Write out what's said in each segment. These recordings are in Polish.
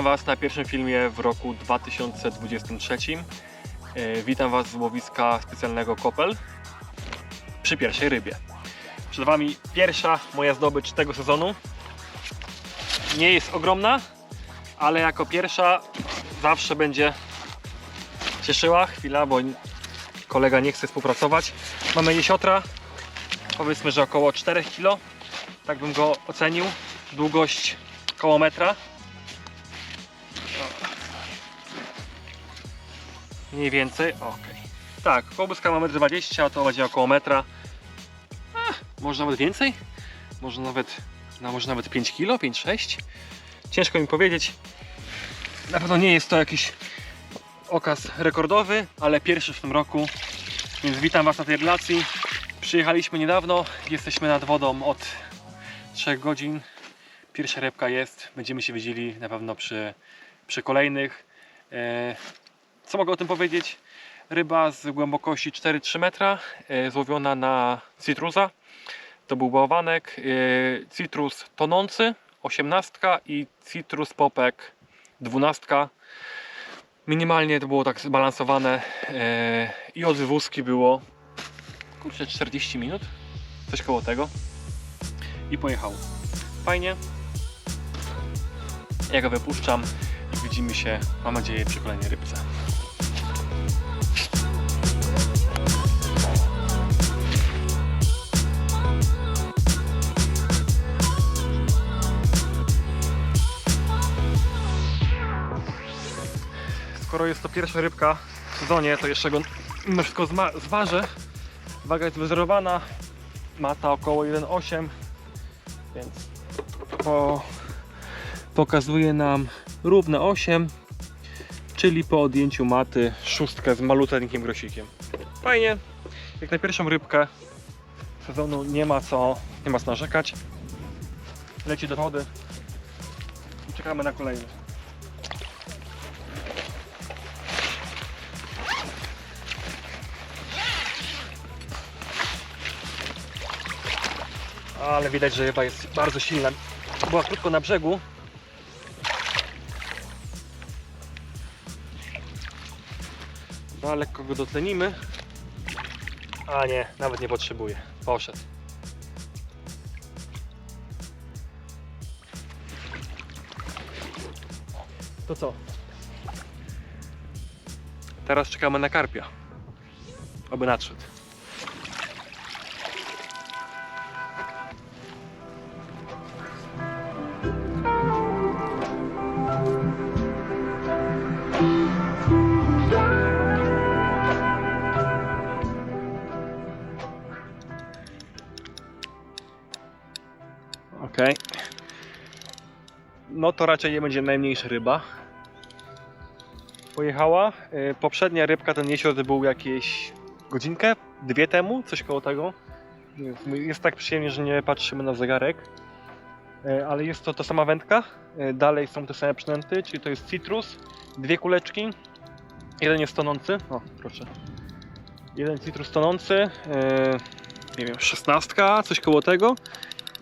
Witam Was na pierwszym filmie w roku 2023. E, Witam Was z łowiska specjalnego Kopel przy pierwszej rybie. Przed Wami pierwsza moja zdobycz tego sezonu. Nie jest ogromna, ale jako pierwsza zawsze będzie cieszyła. Chwila, bo kolega nie chce współpracować. Mamy jesiotra, powiedzmy, że około 4 kg. Tak bym go ocenił. Długość koło metra. Mniej więcej, ok. Tak, kołuska ma 1,20 m, to będzie około metra. Może nawet więcej? Może nawet, no może nawet 5 kg, 5-6? Ciężko mi powiedzieć. Na pewno nie jest to jakiś okaz rekordowy, ale pierwszy w tym roku. Więc witam Was na tej relacji. Przyjechaliśmy niedawno, jesteśmy nad wodą od 3 godzin. Pierwsza rybka jest, będziemy się widzieli na pewno przy, przy kolejnych. Co mogę o tym powiedzieć? Ryba z głębokości 4-3 metra, e, złowiona na citrusa. To był bałwanek, e, citrus tonący 18 i citrus popek 12. Minimalnie to było tak zbalansowane e, i od wywózki było kurczę 40 minut, coś koło tego i pojechał. Fajnie. Ja go wypuszczam i widzimy się, mam nadzieję, przy kolejnej rybce. Skoro jest to pierwsza rybka w sezonie, to jeszcze go mimo wszystko zważę. Waga jest wyzerowana, mata około 1,8 więc po, pokazuje nam równe 8 czyli po odjęciu maty szóstkę z maluteńkim grosikiem. Fajnie, jak na pierwszą rybkę sezonu nie ma co, nie ma co narzekać. Leci do wody i czekamy na kolejny ale widać, że ryba jest bardzo silna. Była krótko na brzegu. No, lekko go dotlenimy. A nie, nawet nie potrzebuje. Poszedł. To co? Teraz czekamy na karpia. Oby nadszedł. To raczej nie będzie najmniejsza ryba. Pojechała. Y, Poprzednia rybka, ten jesiot był jakieś godzinkę, dwie temu, coś koło tego. Jest- tak przyjemnie, że nie patrzymy na zegarek. Y, Ale jest to ta sama wędka. Y, Dalej są te same przynęty, czyli to jest citrus, dwie kuleczki. Jeden jest tonący. O, proszę. Jeden citrus tonący. Nie wiem, szesnastka, coś koło tego.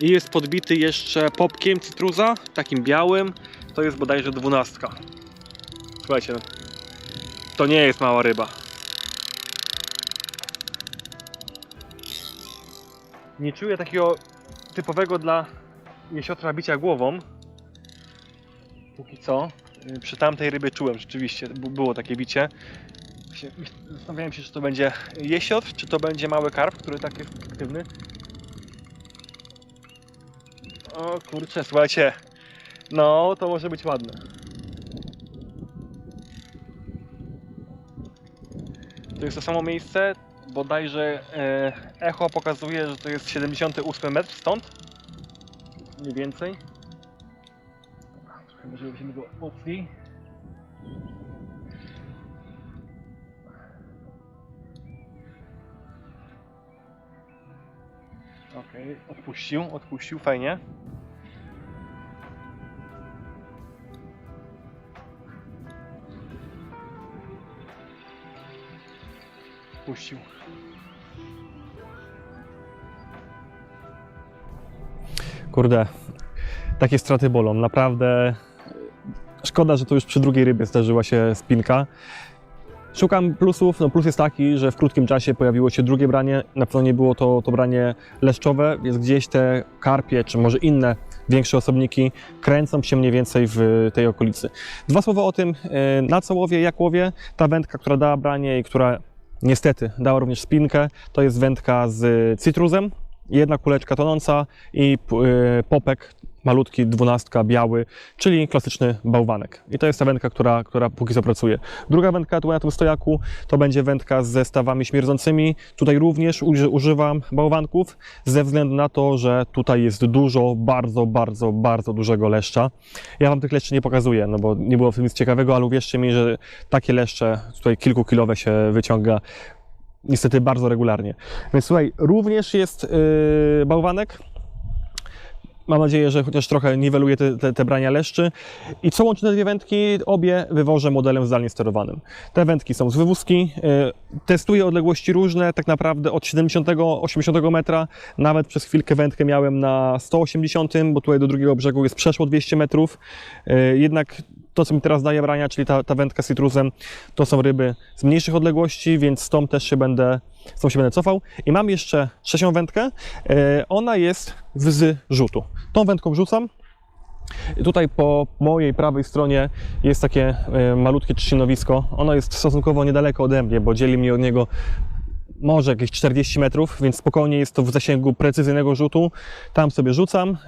I jest podbity jeszcze popkiem cytruza, takim białym. To jest bodajże dwunastka. Słuchajcie, no, to nie jest mała ryba. Nie czuję takiego typowego dla jesiotra bicia głową. Póki co. Yy, Przy tamtej rybie czułem rzeczywiście, było takie bicie. Zastanawiałem się, czy to będzie jesiotr, czy to będzie mały karp, który tak jest aktywny. O kurczę, słuchajcie. No, to może być ładne. To jest to samo miejsce. Bodajże e, echo pokazuje, że to jest 78 metr stąd. Mniej więcej. Trochę może byśmy go mocniej. Okej, odpuścił, odpuścił, fajnie. Puścił. Kurde, takie straty bolą. Naprawdę Szkoda, że to już przy drugiej rybie zdarzyła się spinka. Szukam plusów. No plus jest taki, że w krótkim czasie pojawiło się drugie branie. Na pewno nie było to, to branie leszczowe, więc gdzieś te karpie, czy może inne większe osobniki kręcą się mniej więcej w tej okolicy. Dwa słowa o tym, e, na co łowię, jak łowię. Ta wędka, która dała branie i która niestety dała również spinkę, to jest wędka z cytruzem. Jedna kuleczka tonąca i e, popek malutki, dwunastka, biały, czyli klasyczny bałwanek. I to jest ta wędka, która, która póki co pracuje. Druga wędka tu na tym stojaku to będzie wędka z zestawami śmierdzącymi. Tutaj również uży- używam bałwanków ze względu na to, że tutaj jest dużo, bardzo, bardzo, bardzo dużego leszcza. Ja Wam tych leszczy nie pokazuję, no bo nie było w tym nic ciekawego, ale uwierzcie mi, że takie leszcze tutaj kilkukilowe się wyciąga niestety bardzo regularnie. Więc słuchaj, również jest yy, bałwanek. Mam nadzieję, że chociaż trochę niweluje te, te, te brania leszczy. I co łączy te dwie wędki? Obie wywożę modelem zdalnie sterowanym. Te wędki są z wywózki. yy, Testuję odległości różne, tak naprawdę od 70-80 metra. Nawet przez chwilkę wędkę miałem na 180, bo tutaj do drugiego brzegu jest przeszło 200 metrów. Yy, Jednak to, co mi teraz daje brania, czyli ta, ta wędka z citrusem, to są ryby z mniejszych odległości, więc z tą też się będę, z tą się będę cofał. I mam jeszcze trzecią wędkę. E, Ona jest z rzutu. Tą wędką rzucam. Tutaj po mojej prawej stronie jest takie e, malutkie trzcinowisko. Ono jest stosunkowo niedaleko ode mnie, bo dzieli mnie od niego może jakieś 40 metrów, więc spokojnie jest to w zasięgu precyzyjnego rzutu. Tam sobie rzucam.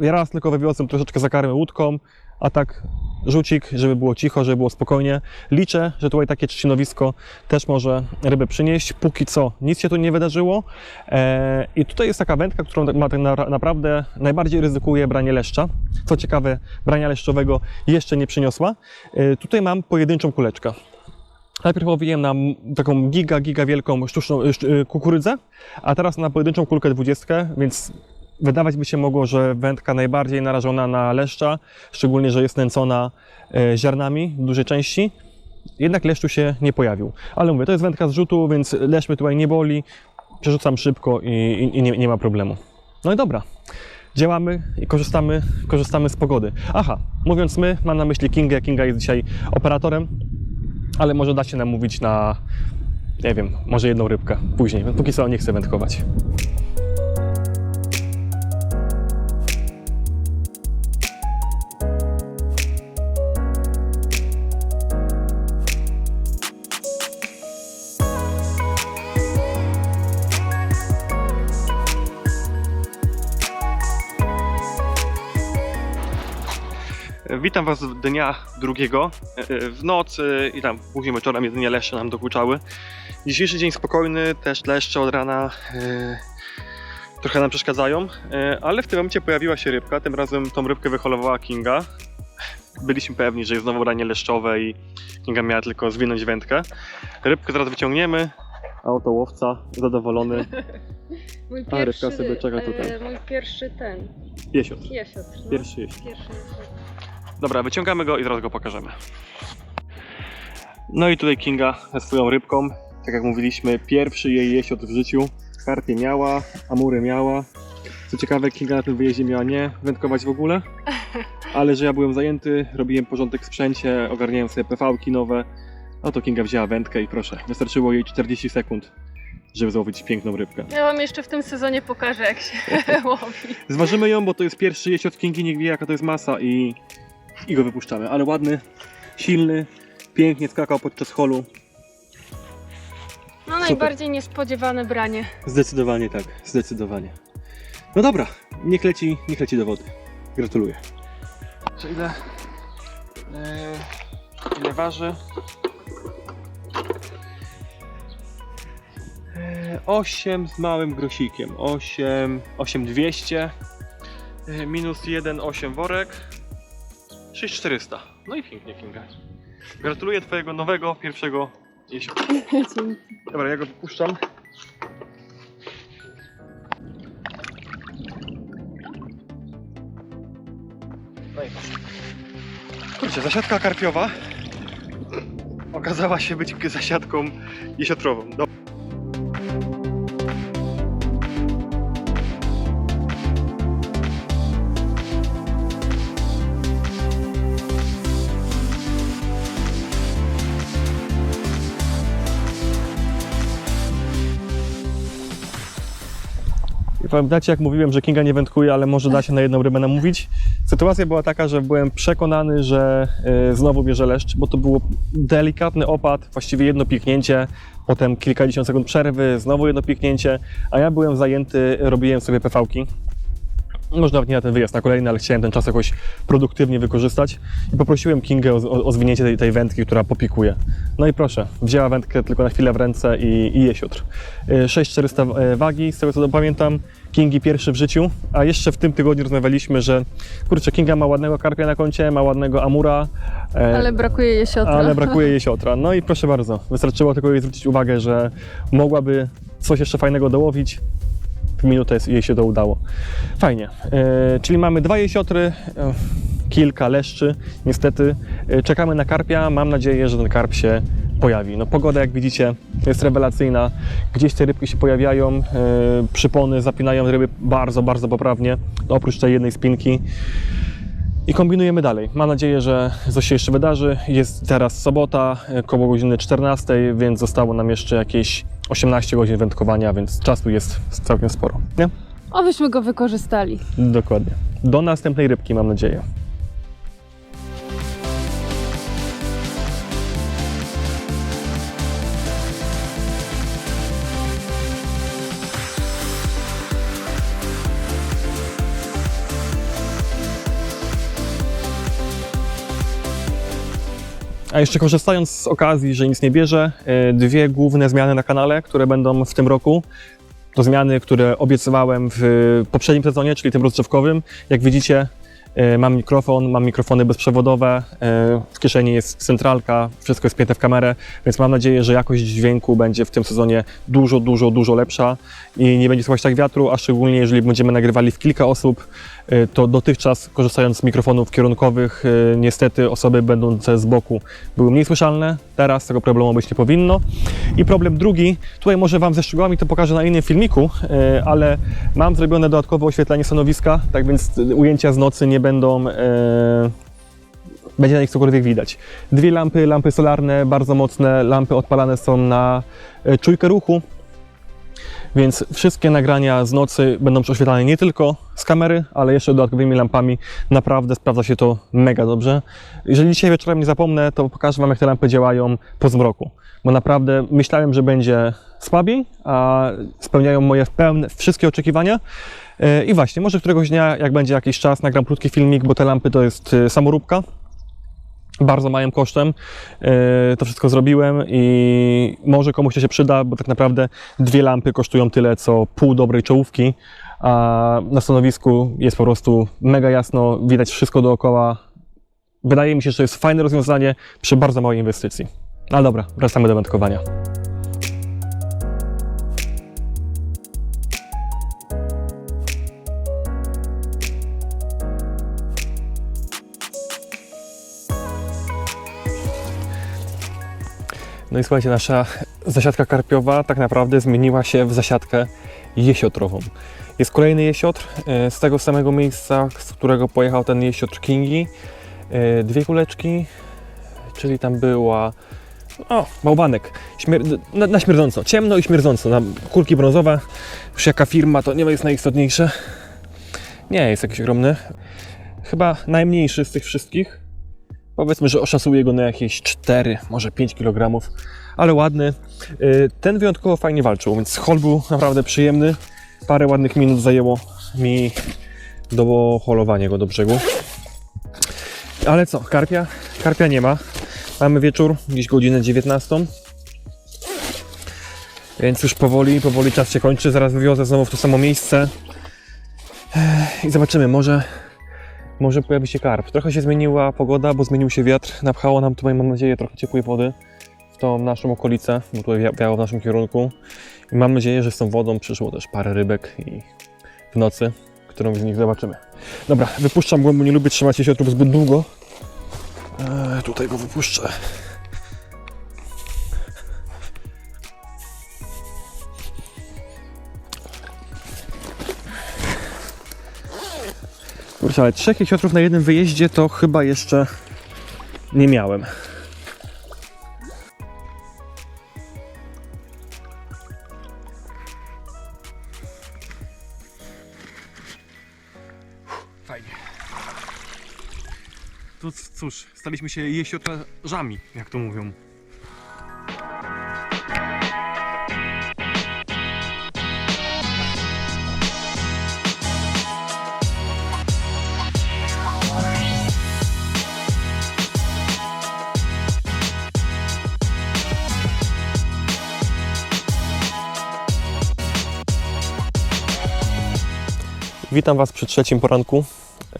E, Raz tylko wywiozłem troszeczkę za karmę łódką, a tak rzucik, żeby było cicho, żeby było spokojnie. Liczę, że tutaj takie trzcinowisko też może rybę przynieść. Póki co nic się tu nie wydarzyło. E, I tutaj jest taka wędka, którą ma tak na, naprawdę najbardziej ryzykuje branie leszcza. Co ciekawe, brania leszczowego jeszcze nie przyniosła. E, tutaj mam pojedynczą kuleczkę. Najpierw łowiłem na taką giga, giga wielką sztuczną sz- y, kukurydzę, a teraz na pojedynczą kulkę 20, więc wydawać by się mogło, że wędka najbardziej narażona na leszcza, szczególnie, że jest nęcona e, ziarnami w dużej części. Jednak leszczu się nie pojawił. Ale mówię, to jest wędka z rzutu, więc leszcz mnie tutaj nie boli. Przerzucam szybko i, i, i nie, nie ma problemu. No i dobra. Działamy i korzystamy, korzystamy z pogody. Aha, mówiąc my, mam na myśli Kingę. Kinga jest dzisiaj operatorem, ale może da się nam mówić na, nie wiem, może jedną rybkę później. Póki co nie chcę wędkować. Witam Was dnia drugiego. E, W nocy i tam później wieczorem jedynie leszcze nam dokuczały. Dzisiejszy dzień spokojny, też leszcze od rana e, trochę nam przeszkadzają, e, ale w tym momencie pojawiła się rybka. Tym razem tą rybkę wyholowała Kinga. Byliśmy pewni, że jest znowu branie leszczowe i Kinga miała tylko zwinąć wędkę. Rybkę zaraz wyciągniemy, a oto łowca zadowolony. Mój A, rybka sobie czeka e, tutaj. Mój pierwszy ten, Jesiotr. jesiotr. No. Pierwszy jesiotr. Pierwszy jesiotr. Dobra, wyciągamy go i zaraz go pokażemy. No i tutaj Kinga ze swoją rybką. Tak jak mówiliśmy, pierwszy jej jesiot w życiu. Karpie miała, amury miała. Co ciekawe, Kinga na tym wyjeździe miała nie wędkować w ogóle. Ale że ja byłem zajęty, robiłem porządek w sprzęcie, ogarniałem sobie PV-ki nowe. No to Kinga wzięła wędkę i proszę, wystarczyło jej 40 sekund, żeby złowić piękną rybkę. Ja wam jeszcze w tym sezonie pokażę, jak się łowi. Zważymy ją, bo to jest pierwszy jesiot Kingi, niech wie jaka to jest masa i, i go wypuszczamy. Ale ładny, silny, pięknie skakał podczas holu. No najbardziej niespodziewane branie. Zdecydowanie tak, zdecydowanie. No dobra, niech leci, niech leci do wody. Gratuluję. Czy ile, yy, ile waży? Yy, 8 z małym grosikiem. 8, 8200 yy, minus 1, 8 worek. 6400. No i pięknie, Kinga. Gratuluję Twojego nowego, pierwszego jesiotra. Dobra, ja go wypuszczam. No i. Kurczę, zasiadka karpiowa okazała się być zasiadką jesiotrową. Pamiętacie, jak mówiłem, że Kinga nie wędkuje, ale może da się na jedną rybę namówić? Sytuacja była taka, że byłem przekonany, że y, znowu bierze leszcz, bo to było delikatny opad, właściwie jedno piknięcie, potem kilkadziesiąt sekund przerwy, znowu jedno piknięcie, a ja byłem zajęty, robiłem sobie PV-ki. Może nawet nie na ten wyjazd, na kolejny, ale chciałem ten czas jakoś produktywnie wykorzystać i poprosiłem Kingę o, o, o zwinięcie tej, tej wędki, która popikuje. No i proszę, wzięła wędkę tylko na chwilę w ręce i, i jesiotr. Y, 6400 wagi, z tego co pamiętam, Kingi pierwszy w życiu, a jeszcze w tym tygodniu rozmawialiśmy, że kurczę, Kinga ma ładnego karpia na koncie, ma ładnego amura, e, Ale brakuje jesiotra. ale brakuje jej siotra. No i proszę bardzo, wystarczyło tylko jej zwrócić uwagę, że mogłaby coś jeszcze fajnego dołowić. Minutę jej się to udało. Fajnie. E, czyli mamy dwa jesiotry, e, kilka leszczy. Niestety e, czekamy na karpia. Mam nadzieję, że ten karp się pojawi. No pogoda, jak widzicie, jest rewelacyjna. Gdzieś te rybki się pojawiają, przypony zapinają ryby bardzo, bardzo poprawnie. Oprócz tej jednej spinki. I kombinujemy dalej. Mam nadzieję, że coś się jeszcze wydarzy. Jest teraz sobota, e, koło godziny 14, więc zostało nam jeszcze jakieś 18 godzin wędkowania, więc czasu jest całkiem sporo. Nie? Obyśmy go wykorzystali. Dokładnie. Do następnej rybki, mam nadzieję. A jeszcze korzystając z okazji, że nic nie bierze, e, dwie główne zmiany na kanale, które będą w tym roku. To zmiany, które obiecywałem w poprzednim sezonie, czyli tym rozgrzewkowym. Jak widzicie, e, mam mikrofon, mam mikrofony bezprzewodowe, e, w kieszeni jest centralka, wszystko jest pięte w kamerę, więc mam nadzieję, że jakość dźwięku będzie w tym sezonie dużo, dużo, dużo lepsza i nie będzie słychać tak wiatru, a szczególnie jeżeli będziemy nagrywali w kilka osób, to dotychczas korzystając z mikrofonów kierunkowych, e, niestety osoby będące z boku były mniej słyszalne, teraz tego problemu być nie powinno. I problem drugi, tutaj może Wam ze szczegółami to pokażę na innym filmiku, e, ale mam zrobione dodatkowe oświetlenie stanowiska, tak więc e, ujęcia z nocy nie będą, e, będzie na nich cokolwiek widać. Dwie lampy, lampy solarne, bardzo mocne, lampy odpalane są na e, czujkę ruchu, więc wszystkie nagrania z nocy będą oświetlane nie tylko z kamery, ale jeszcze dodatkowymi lampami. Naprawdę sprawdza się to mega dobrze. Jeżeli dzisiaj wieczorem nie zapomnę, to pokażę Wam, jak te lampy działają po zmroku. Bo naprawdę myślałem, że będzie słabiej, a spełniają moje pełne, wszystkie oczekiwania. E, I właśnie, może któregoś dnia, jak będzie jakiś czas, nagram krótki filmik, bo te lampy to jest e, samoróbka bardzo małym kosztem e, to wszystko zrobiłem i może komuś to się przyda, bo tak naprawdę dwie lampy kosztują tyle, co pół dobrej czołówki, a na stanowisku jest po prostu mega jasno, widać wszystko dookoła. Wydaje mi się, że to jest fajne rozwiązanie przy bardzo małej inwestycji. Ale dobra, wracamy do wędkowania. No i słuchajcie, nasza zasiadka karpiowa tak naprawdę zmieniła się w zasiadkę jesiotrową. Jest kolejny jesiotr e, z tego samego miejsca, z którego pojechał ten jesiotr Kingi. E, Dwie kuleczki, czyli tam była o, bałwanek, Śmier- na, na śmierdząco, ciemno i śmierdząco, na kulki brązowe, już jaka firma to nie jest najistotniejsze. Nie jest jakiś ogromny, chyba najmniejszy z tych wszystkich. Powiedzmy, że oszacuję go na jakieś 4, może 5 kg, ale ładny. Y, Ten wyjątkowo fajnie walczył, więc hol był naprawdę przyjemny. Parę ładnych minut zajęło mi do holowania go do brzegu. Ale co, karpia? Karpia nie ma. Mamy wieczór, gdzieś godzinę 19. Więc już powoli, powoli czas się kończy. Zaraz wywiozę znowu w to samo miejsce. I zobaczymy, może może pojawi się karp. Trochę się zmieniła pogoda, bo zmienił się wiatr. Napchało nam tutaj, mam nadzieję, trochę ciepłej wody w tą naszą okolicę, bo tutaj wia- wiało w naszym kierunku. I mam nadzieję, że z tą wodą przyszło też parę rybek i w nocy, którą z nich zobaczymy. Dobra, wypuszczam go, bo nie lubię trzymać się środków zbyt długo. Eee, tutaj go wypuszczę. Kurczę, ale 3 km na jednym wyjeździe to chyba jeszcze nie miałem. Fajnie. To cóż, staliśmy się jesiotrażami, jak to mówią. Witam Was przy trzecim poranku,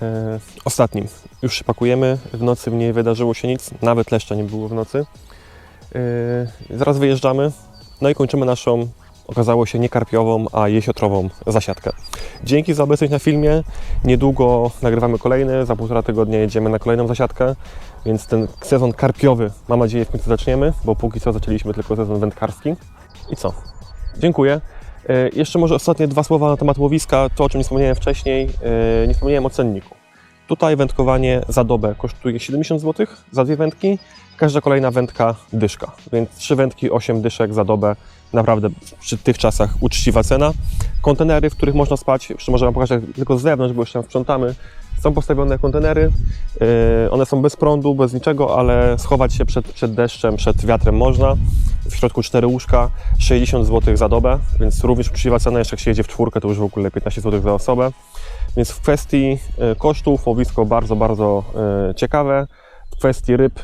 e, ostatnim. Już się pakujemy, w nocy nie wydarzyło się nic, nawet leszcza nie było w nocy. E, zaraz wyjeżdżamy, no i kończymy naszą, okazało się, nie karpiową, a jesiotrową zasiadkę. Dzięki za obecność na filmie, niedługo nagrywamy kolejny, za półtora tygodnia jedziemy na kolejną zasiadkę, więc ten sezon karpiowy, mam nadzieję, w końcu zaczniemy, bo póki co zaczęliśmy tylko sezon wędkarski. I co? Dziękuję. E, Jeszcze może ostatnie dwa słowa na temat łowiska, to o czym nie wspomniałem wcześniej, e, nie wspomniałem o cenniku. Tutaj wędkowanie za dobę kosztuje 70 zł za dwie wędki, każda kolejna wędka dyszka, więc trzy wędki, 8 dyszek za dobę, naprawdę przy tych czasach uczciwa cena. Kontenery, w których można spać, jeszcze może Wam pokażę tylko z zewnątrz, bo jeszcze tam sprzątamy, są postawione kontenery, e, one są bez prądu, bez niczego, ale schować się przed, przed deszczem, przed wiatrem można. W środku cztery łóżka, 60 zł za dobę, więc również uczciwa cena, jeszcze jak się jedzie w czwórkę, to już w ogóle 15 zł za osobę. Więc w kwestii e, kosztów łowisko bardzo, bardzo e, ciekawe. W kwestii ryb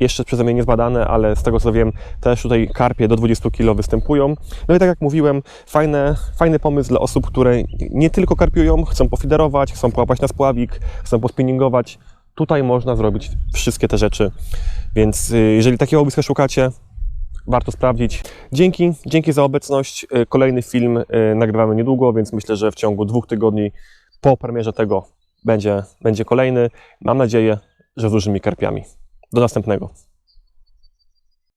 jeszcze przeze mnie nie zbadane, ale z tego co wiem, też tutaj karpie do 20 kg występują. No i tak jak mówiłem, fajne, fajny pomysł dla osób, które nie tylko karpiują, chcą pofiderować, chcą połapać na spławik, chcą pospinningować. Tutaj można zrobić wszystkie te rzeczy, więc y, jeżeli takiego łowiska szukacie, warto sprawdzić. Dzięki, dzięki za obecność. Y, Kolejny film y, nagrywamy niedługo, więc myślę, że w ciągu dwóch tygodni po premierze tego będzie, będzie kolejny. Mam nadzieję, że z dużymi karpiami. Do następnego.